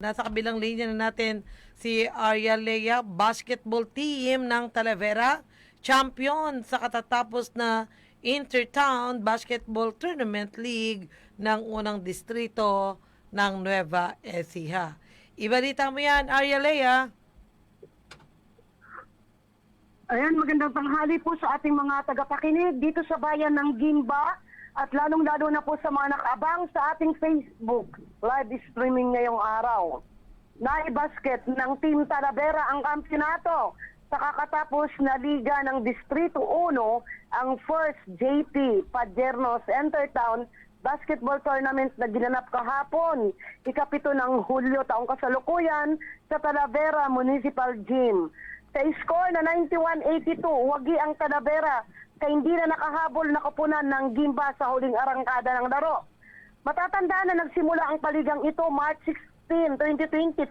Nasa kabilang linya na natin si Arya Lea, basketball team ng Talavera, champion sa katatapos na Intertown Basketball Tournament League ng unang distrito ng Nueva Ecija. Ibalita mo yan, Arya Lea. Ayan, magandang tanghali po sa ating mga tagapakinig dito sa bayan ng Gimba at lalong-lalo na po sa mga nakaabang sa ating Facebook live streaming ngayong araw. Naibasket ng Team Talavera ang kampyonato sa kakatapos na liga ng Distrito 1 ang first JP Padernos Entertown basketball tournament na ginanap kahapon, ikapito ng Hulyo taong kasalukuyan sa Talavera Municipal Gym. Sa score na 91-82, wagi ang Talavera kaya hindi na nakahabol na kapunan ng Gimba sa huling arangkada ng laro. Matatandaan na nagsimula ang paligang ito March 16, 2024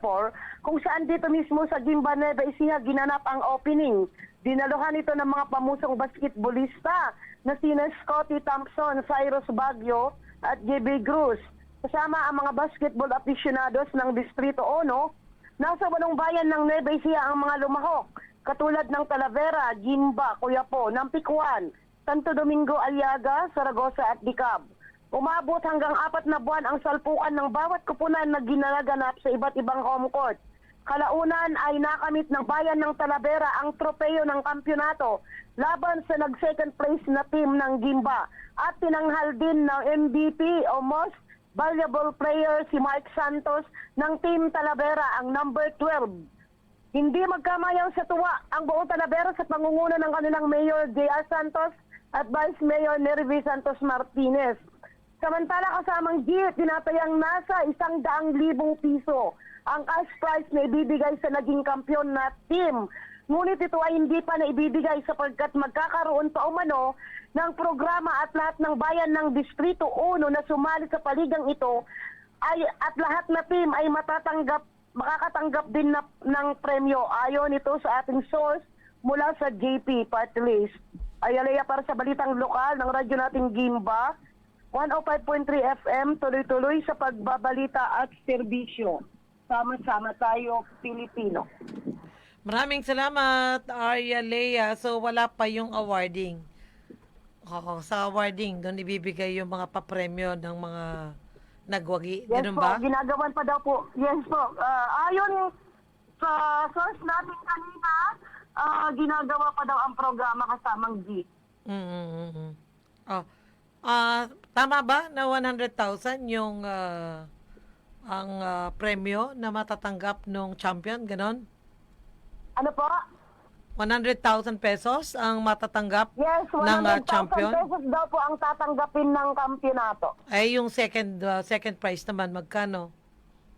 kung saan dito mismo sa Gimba Nueva Ecija ginanap ang opening. Dinaluhan ito ng mga pamusong basketballista na sina Scotty Thompson, Cyrus Baguio at JB Cruz. Kasama ang mga basketball aficionados ng Distrito 1, nasa walong bayan ng Nueva Ecija ang mga lumahok katulad ng Talavera, Gimba, Cuyapo, Nampikwan, Santo Domingo, Aliaga, Saragosa at Dicab. Umabot hanggang apat na buwan ang salpukan ng bawat kupunan na ginagaganap sa iba't ibang home court. Kalaunan ay nakamit ng bayan ng Talavera ang tropeyo ng kampyonato laban sa nag-second place na team ng Gimba at tinanghal din ng MVP o Most Valuable Player si Mike Santos ng Team Talavera ang number 12. Hindi magkamayaw sa tuwa ang buong Talavera sa pangunguna ng kanilang Mayor J.R. Santos at Vice Mayor Nervi Santos Martinez. Samantala kasamang G, tinatayang nasa isang daang libong piso ang cash prize na ibibigay sa naging kampyon na team. Ngunit ito ay hindi pa na ibibigay sapagkat magkakaroon pa umano ng programa at lahat ng bayan ng Distrito 1 na sumali sa paligang ito ay at lahat na team ay matatanggap makakatanggap din na, ng premyo ayon ito sa ating source mula sa JP Party List. Ayalaya para sa balitang lokal ng radyo nating Gimba, 105.3 FM, tuloy-tuloy sa pagbabalita at serbisyo. Sama-sama tayo, Pilipino. Maraming salamat, Arya Lea. So, wala pa yung awarding. Oo, sa awarding, doon ibibigay yung mga papremyo ng mga nagwagi. Yes Ganun po, ba? ginagawan pa daw po. Yes po. Ah, ayon sa source natin kanina, ah, ginagawa pa daw ang programa kasamang G. Mm-hmm. Oh. Ah, tama ba na 100,000 yung ah, ang ah, premyo na matatanggap ng champion, ganon? Ano po? 100,000 pesos ang matatanggap Yes, ng ah, 100,000 champion? pesos daw po ang tatanggapin ng kampyonato. Ay yung second ah, second prize naman magkano?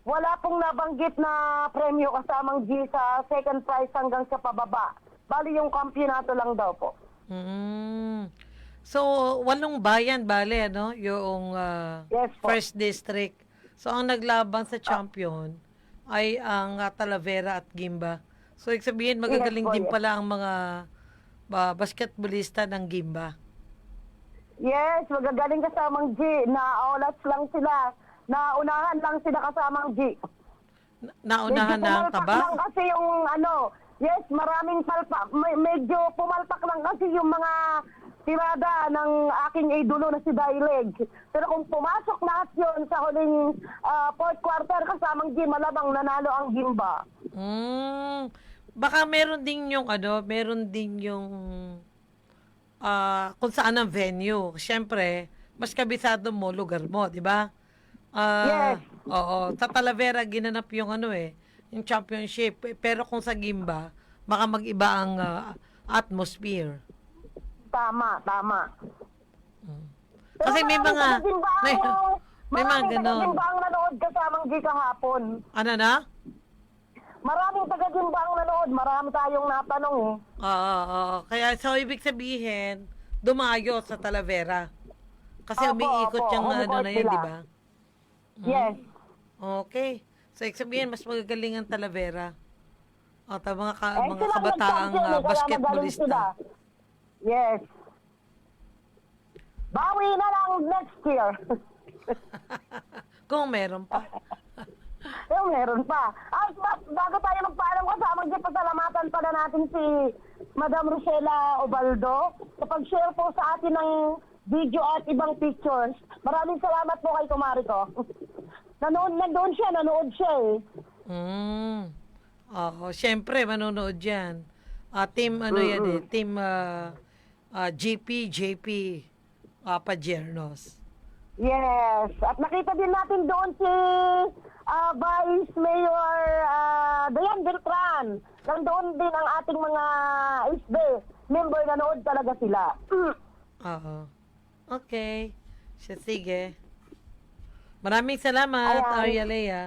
Wala pong nabanggit na premyo kasamang G sa second prize hanggang sa pababa. Bali yung kampyonato lang daw po. Mm. So, walong bayan bale ano, yung ah, Yes po. first district. So ang naglaban sa champion ay ang ah, Talavera at Gimba. So ibig sabihin magagaling Yes po, din yes. pala ang mga ba, basketballista ng Gimba. Yes, magagaling kasamang G. Naolas lang sila. Naunahan lang sila kasamang G. Na- Naunahan medyo na ang taba. lang kasi yung ano, yes, maraming palpa, may, medyo pumalpak lang kasi yung mga tirada ng aking idolo na si Daileg. Pero kung pumasok lahat yun sa huling ah, fourth quarter kasamang G, malabang nanalo ang Gimba. Mm, baka meron din yung ano, meron din yung ah, kung saan ang venue. Siyempre, mas kabisado mo lugar mo, di ba? Ah, Yes. Oo, sa Talavera ginanap yung ano eh, yung championship. Pero kung sa Gimba, baka mag-iba ang ah, atmosphere. Tama, tama. Pero Kasi may mga may, may mga ganon. taga-Gimba ang nanood kasamang G kahapon. Ano na? Maraming taga-Gimba ang nanood. Marami tayong natanong eh. Oo, oo. Kaya so ibig sabihin, dumayo sa Talavera. Kasi Opo, umiikot opo. yung Home ano court na yun, sila. di ba? Yes. Okay. So, ibig sabihin, mas magagaling ang Talavera. O, ta, mga, ka, Eh, mga sila kabataang nag-champion ah, eh, kaya magaling basketballista. Yes. Bawi na lang next year. Kung meron pa. Pero meron pa. At ba- bago tayo magpaalam kasama dyan, pasalamatan pala natin si Madam Rosela Obaldo sa pag-share po sa atin ng video at ibang pictures. Maraming salamat po kay Kumari ko. Nanood, nandoon siya, nanood siya eh. Mm. Oo, syempre manonood yan. Ah, team ano yan eh, team ah, ah, GP, JP, uh, Pajernos. Yes. At nakita din natin doon si ah, Vice Mayor uh, Dayan Beltran. Nandoon din ang ating mga ISBE. Member, nanood talaga sila. Oo. Okay. Siya, sige. Maraming salamat, Ayan. Arya Lea.